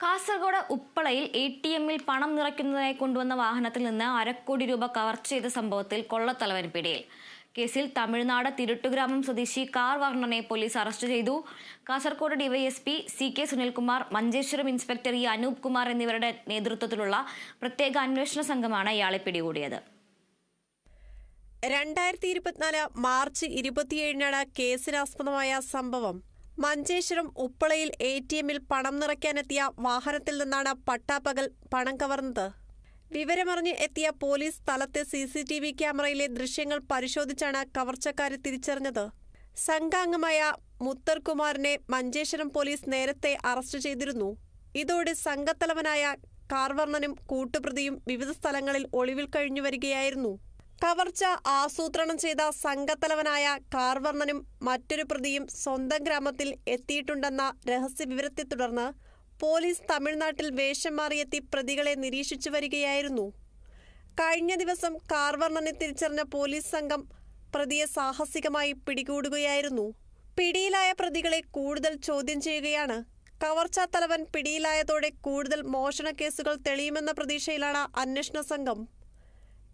Kasaragod ഉപ്പളയിൽ A T എമ്മിൽ പണം നിറയ്ക്കുന്നതിനായി കൊണ്ടുവന്ന വാഹനത്തിൽ നിന്ന് അരക്കോടി രൂപ കവർച്ച ചെയ്ത സംഭവത്തിൽ കൊള്ളത്തലവൻ പിടിയിൽ. കേസിൽ തമിഴ്നാട് തിരുട്ടുഗ്രാമം സ്വദേശി കാർ വർണനെ പോലീസ് അറസ്റ്റ് ചെയ്തു. Kasaragod DYSP C K Sunilkumar Manjeshwaram inspector E Anoop Kumar എന്നിവരുടെ നേതൃത്വത്തിലുള്ള പ്രത്യേക അന്വേഷണ സംഘമാണ് ഇയാളെ പിടികൂടിയത്. രണ്ടായിരത്തി ഇരുപത്തിനാല് മാർച്ച് ഇരുപത്തിയേഴിനാണ് കേസിനാസ്പദമായ സംഭവം. മഞ്ചേശ്വരം ഉപ്പളയിൽ എ ടി എമ്മിൽ പണം നിറയ്ക്കാനെത്തിയ വാഹനത്തിൽ നിന്നാണ് പട്ടാപ്പകൽ പണം കവർന്നത്. വിവരമറിഞ്ഞ് എത്തിയ പോലീസ് സ്ഥലത്തെ സി സി ടി വി ക്യാമറയിലെ ദൃശ്യങ്ങൾ പരിശോധിച്ചാണ് കവർച്ചക്കാരെ തിരിച്ചറിഞ്ഞത്. സംഘാംഗമായ മുത്തർകുമാറിനെ മഞ്ചേശ്വരം പോലീസ് നേരത്തെ അറസ്റ്റ് ചെയ്തിരുന്നു. ഇതോടെ സംഘത്തലവനായ കാർവർണനും കൂട്ടുപ്രതിയും വിവിധ സ്ഥലങ്ങളിൽ ഒളിവിൽ കഴിഞ്ഞു വരികയായിരുന്നു കവർച്ച ആസൂത്രണം ചെയ്ത സംഘത്തലവനായ കാർവർണനും മറ്റൊരു പ്രതിയും സ്വന്തം ഗ്രാമത്തിൽ എത്തിയിട്ടുണ്ടെന്ന രഹസ്യവിവരത്തെ തുടർന്ന് പോലീസ് തമിഴ്നാട്ടിൽ വേഷം മാറിയെത്തി പ്രതികളെ നിരീക്ഷിച്ചു വരികയായിരുന്നു. കഴിഞ്ഞ ദിവസം കാർവർണനെ തിരിച്ചറിഞ്ഞ പോലീസ് സംഘം പ്രതിയെ സാഹസികമായി പിടികൂടുകയായിരുന്നു. പിടിയിലായ പ്രതികളെ കൂടുതൽ ചോദ്യം ചെയ്യുകയാണ്. കവർച്ചാ തലവൻ പിടിയിലായതോടെ കൂടുതൽ മോഷണ കേസുകൾ തെളിയുമെന്ന പ്രതീക്ഷയിലാണ് അന്വേഷണ സംഘം.